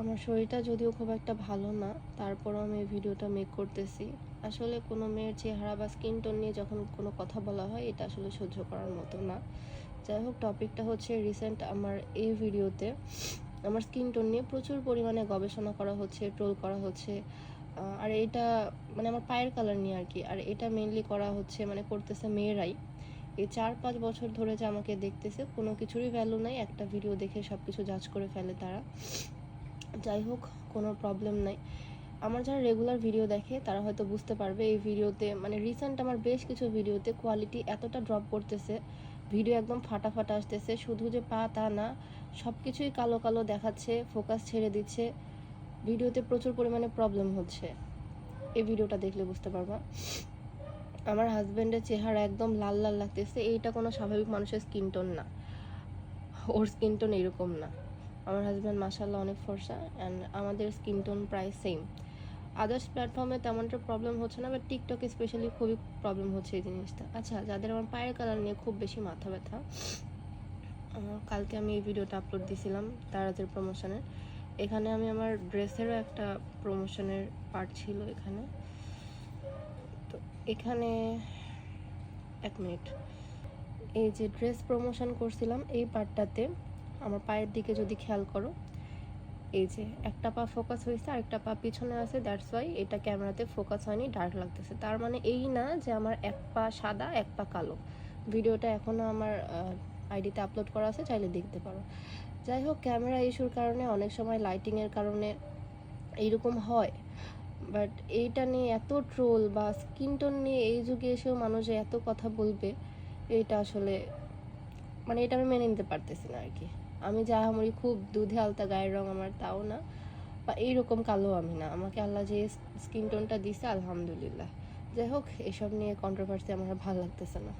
আমার শরীরটা যদিও খুব একটা ভালো না, তারপরও আমি ভিডিওটা মেক করতেছি। আসলে কোনো মেয়ের চেহারা বা স্কিন টোন নিয়ে যখন কোনো কথা বলা হয়, এটা আসলে সহ্য করার মতো না। যাই হোক টপিকটা হচ্ছে রিসেন্ট আমার এই ভিডিওতে। আমার স্কিন টোন নিয়ে প্রচুর পরিমাণে গবেষণা করা হচ্ছে ট্রোল করা হচ্ছে। আর এটা মানে আমার পায়ের কালার নিয়ে আর কি। আর এটা মেনলি করা হচ্ছে মানে করতেছে মেয়েরাই। এই চার পাঁচ বছর ধরে যে আমাকে দেখতেছে, কোনো কিছুরই ভ্যালু নাই। একটা ভিডিও দেখে সব কিছু জাজ করে ফেলে তারা। যাই হোক, কোনো প্রবলেম নাই। আমার যারা রেগুলার ভিডিও দেখে, তারা হয়তো বুঝতে পারবে এই ভিডিওতে মানে রিসেন্ট আমার বেশ কিছু ভিডিওতে কোয়ালিটি এতটা ড্রপ করতেছে। ভিডিও একদম ফাটা ফাটা আসতেছে, শুধু যে পা তা না সব কিছুই কালো কালো দেখাচ্ছে ফোকাস ছেড়ে দিচ্ছে। ভিডিওতে প্রচুর পরিমাণে প্রবলেম হচ্ছে। এই ভিডিওটা দেখলে বুঝতে পারবা। আমার হাজব্যান্ডের চেহারা একদম লাল লাল লাগতেছে, এইটা কোনো স্বাভাবিক মানুষের স্কিন টোন না। ওর স্কিন টোন এরকম না। আমার হাজব্যান্ড মাসাল্লাহ অনেক ফর্সা অ্যান্ড আমাদের স্কিন টোন প্রায় সেম আদার্স প্ল্যাটফর্মে তেমনটা প্রবলেম হচ্ছে না বাট টিকটকে স্পেশালি খুবই প্রবলেম হচ্ছে এই জিনিসটা। আচ্ছা যাদের আমার পায়ের কালার নিয়ে খুব বেশি মাথা ব্যথা কালকে আমি এই ভিডিওটা আপলোড দিয়েছিলাম তারাজের প্রমোশনের এখানে আমি আমার ড্রেসেরও একটা প্রমোশনের পার্ট ছিল এখানে। তো এখানে এক মিনিট এই যে ড্রেস প্রমোশন করছিলাম, এই পার্টটাতে আমার পায়ের দিকে যদি খেয়াল করো, এই যে একটা পা ফোকাস হয়েছে আর একটা পা পিছনে আছে দ্যাটস ওয়াই এটা ক্যামেরাতে ফোকাস হয়নি ডার্ক লাগতেছে। তার মানে এই না যে আমার এক পা সাদা, এক পা কালো। ভিডিওটা এখনও আমার আইডিতে আপলোড করা আছে, চাইলে দেখতে পারো। যাই হোক ক্যামেরা ইস্যুর কারণে অনেক সময় লাইটিংয়ের কারণে এইরকম হয়। বাট এইটা নিয়ে এত ট্রোল বা স্কিন টোন নিয়ে এই যুগে এসেও মানুষ এত কথা বলবে, এটা আসলে মানে এটা আমি মেনে নিতে পারতেছি না আর কি। আমি যা আমি খুব দুধে আলতা, গায়ের রং আমার তাও না, বা এইরকম কালো আমি না। আমাকে আল্লাহ যে স্কিন টোনটা দিছে, আলহামদুলিল্লাহ। যাই হোক, এসব নিয়ে কন্ট্রোভার্সি আমার ভালো লাগতেছে না।